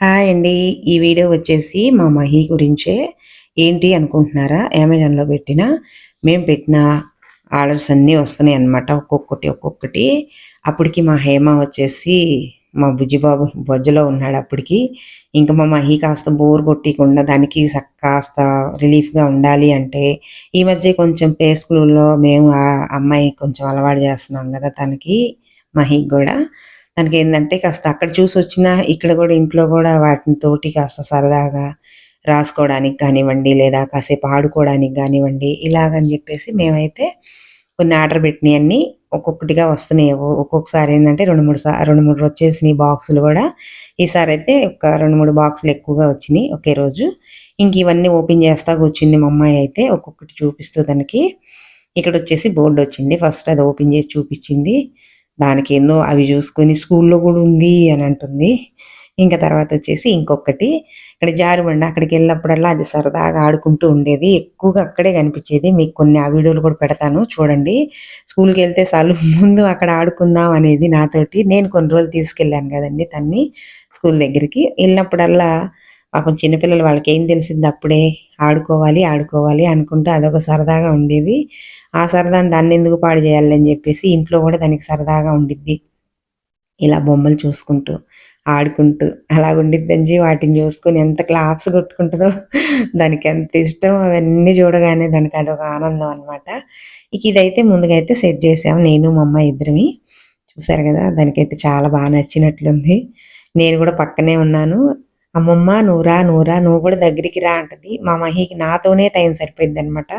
Hi అండి. ఈ video వచ్చేసి మా మహి గురించే. ఏంటి అనుకుంటున్నారా? అమెజాన్లో పెట్టిన మేము పెట్టిన ఆర్డర్స్ అన్నీ వస్తున్నాయి అన్నమాట ఒక్కొక్కటి ఒక్కొక్కటి. అప్పటికి మా హేమ వచ్చేసి మా బుజ్జిబాబు బొజ్జలో ఉన్నాడు అప్పటికి. ఇంకా మా మహి కాస్త బోర్ కొట్టకుండా దానికి కాస్త రిలీఫ్గా ఉండాలి అంటే ఈ మధ్య కొంచెం పే స్కూల్లో మేము ఆ అమ్మాయి కొంచెం అలవాటు చేస్తున్నాం కదా తనకి మహికి కూడా. దానికి ఏంటంటే కాస్త అక్కడ చూసి వచ్చినా ఇక్కడ కూడా ఇంట్లో కూడా వాటిని తోటి కాస్త సరదాగా రాసుకోవడానికి కానివ్వండి లేదా కాసేపు ఆడుకోవడానికి కానివ్వండి ఇలాగని చెప్పేసి మేమైతే కొన్ని ఆర్డర్ పెట్టినవన్నీ ఒక్కొక్కటిగా వస్తున్నాయి. ఒక్కొక్కసారి ఏంటంటే రెండు మూడు సార్ రెండు మూడు వచ్చేసినాయి బాక్సులు కూడా. ఈసారి అయితే ఒక రెండు మూడు బాక్సులు ఎక్కువగా వచ్చినాయి ఒకే రోజు. ఇంక ఇవన్నీ ఓపెన్ చేస్తా కూర్చుంది మా అమ్మాయి అయితే ఒక్కొక్కటి చూపిస్తూ దానికి ఇక్కడ వచ్చేసి బోర్డు వచ్చింది. ఫస్ట్ అది ఓపెన్ చేసి చూపించింది. దానికి ఏందో అవి చూసుకొని స్కూల్లో కూడా ఉంది అని అంటుంది. ఇంకా తర్వాత వచ్చేసి ఇంకొకటి ఇక్కడ జారుబండ అక్కడికి వెళ్ళినప్పుడల్లా అది సరదాగా ఆడుకుంటూ ఉండేది. ఎక్కువగా అక్కడే కనిపించేది. మీకు కొన్ని ఆ వీడియోలు కూడా పెడతాను చూడండి. స్కూల్కి వెళ్తే చాలు ముందు అక్కడ ఆడుకుందాం అనేది నాతోటి నేను కొన్ని రోజులు తీసుకెళ్ళాను కదండి తన్ని స్కూల్ దగ్గరికి. వెళ్ళినప్పుడల్లా పాపం చిన్నపిల్లలు వాళ్ళకి ఏం తెలిసింది? అప్పుడే ఆడుకోవాలి ఆడుకోవాలి అనుకుంటూ అదొక సరదాగా ఉండేది. ఆ సరదాని దాన్ని ఎందుకు పాడు చేయాలని చెప్పేసి ఇంట్లో కూడా దానికి సరదాగా ఉండిద్ది. ఇలా బొమ్మలు చూసుకుంటూ ఆడుకుంటూ అలా ఉండిద్దని వాటిని చూసుకొని ఎంత క్లాప్స్ కొట్టుకుంటుందో దానికి ఎంత ఇష్టం అవన్నీ చూడగానే దానికి అదొక ఆనందం అనమాట ఇక ఇదైతే ముందుగా అయితే సెట్ చేసాము నేను మా అమ్మ ఇద్దరిమి. చూసారు కదా దానికైతే చాలా బాగా నచ్చినట్లుంది. నేను కూడా పక్కనే ఉన్నాను. అమ్మమ్మ నూరా నూరా నువ్వు కూడా దగ్గరికి రా అంటది. మా మహికి నాతోనే టైం సరిపోయింది అనమాట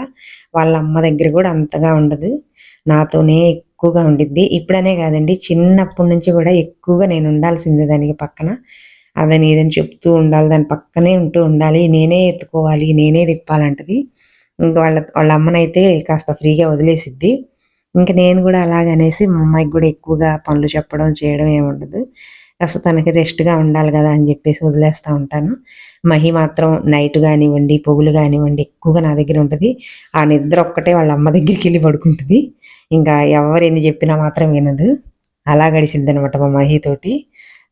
వాళ్ళ అమ్మ దగ్గర కూడా అంతగా ఉండదు. నాతోనే ఎక్కువగా ఉండిద్ది. ఇప్పుడనే కాదండి చిన్నప్పటి నుంచి కూడా ఎక్కువగా నేను ఉండాల్సిందే దానికి పక్కన. అదని ఏదని చెప్తూ ఉండాలి దాని పక్కనే ఉంటూ ఉండాలి. నేనే ఎత్తుకోవాలి నేనే తిప్పాలంటది. ఇంకా వాళ్ళ వాళ్ళ అమ్మనైతే కాస్త ఫ్రీగా వదిలేసిద్ది. ఇంకా నేను కూడా అలాగనేసి మా అమ్మాయికి కూడా ఎక్కువగా పనులు చెప్పడం చేయడం ఏమి ఉండదు కాస్త తనకి రెస్ట్గా ఉండాలి కదా అని చెప్పేసి వదిలేస్తూ ఉంటాను. మహి మాత్రం నైట్ కానివ్వండి పొగులు కానివ్వండి ఎక్కువగా నా దగ్గర ఉంటుంది. ఆ నిద్ర ఒక్కటే వాళ్ళ అమ్మ దగ్గరికి వెళ్ళి పడుకుంటుంది. ఇంకా ఎవరు ఎన్ని చెప్పినా మాత్రం వినదు. అలా గడిచింది అనమాట మా మహితోటి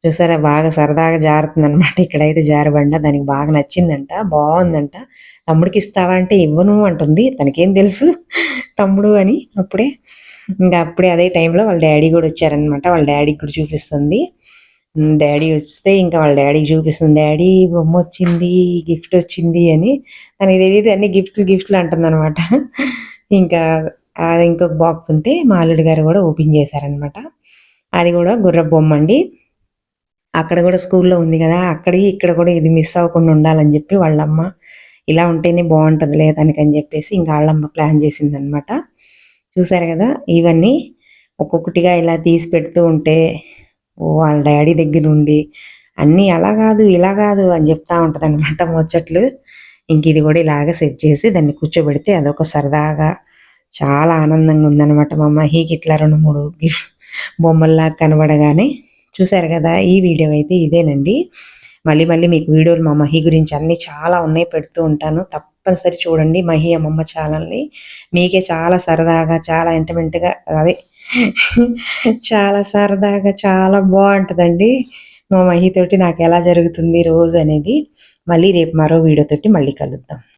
చూసారా బాగా సరదాగా జారుతుంది అనమాట ఇక్కడైతే జారబండ దానికి బాగా నచ్చిందంట బాగుందంట. తమ్ముడికి ఇస్తావా అంటే ఇవ్వను అంటుంది. తనకేం తెలుసు తమ్ముడు అని అప్పుడే. ఇంకా అప్పుడే అదే టైంలో వాళ్ళ డాడీ కూడా వచ్చారనమాట వాళ్ళ డాడీకి కూడా చూపిస్తుంది. డాడీ వస్తే ఇంకా వాళ్ళ డాడీకి చూపిస్తుంది డాడీ బొమ్మ వచ్చింది గిఫ్ట్ వచ్చింది అని. తనకి తెలియదు అన్ని గిఫ్ట్లు గిఫ్ట్లు అంటుందన్నమాట. ఇంకా అది ఇంకొక బాక్స్ ఉంటే మాలుడి గారు కూడా ఓపెన్ చేశారనమాట అది కూడా గుర్ర బొమ్మ అండి. అక్కడ కూడా స్కూల్లో ఉంది కదా అక్కడికి ఇక్కడ కూడా ఇది మిస్ అవ్వకుండా ఉండాలని చెప్పి వాళ్ళమ్మ ఇలా ఉంటేనే బాగుంటుంది లేదానికి అని చెప్పేసి ఇంకా వాళ్ళమ్మ ప్లాన్ చేసింది అనమాట చూసారు కదా ఇవన్నీ ఒక్కొక్కటిగా ఇలా తీసి పెడుతూ ఉంటే వాళ్ళ డాడీ దగ్గర ఉండి అన్నీ అలా కాదు ఇలా కాదు అని చెప్తా ఉంటుంది అనమాట ముచ్చట్లు. ఇంక ఇది కూడా ఇలాగ సెట్ చేసి దాన్ని కూర్చోబెడితే అదొక సరదాగా చాలా ఆనందంగా ఉందన్నమాట మా మహీకి ఇట్లా రెండు మూడు గిఫ్ట్ బొమ్మల్లాగా కనబడగానే. చూసారు కదా ఈ వీడియో అయితే ఇదేనండి. మళ్ళీ మళ్ళీ మీకు వీడియోలు మా మహి గురించి అన్నీ చాలా ఉన్నాయి పెడుతూ ఉంటాను. తప్పనిసరి చూడండి మహి అమ్మమ్మ ఛానల్ని. మీకే చాలా సరదాగా చాలా ఇంటమెంట్గా అదే చాలా సరదాగా చాలా బాగుంటుందండి. మా మహితోటి నాకు ఎలా జరుగుతుంది రోజు అనేది. మళ్ళీ రేపు మరో వీడియోతోటి మళ్ళీ కలుద్దాం.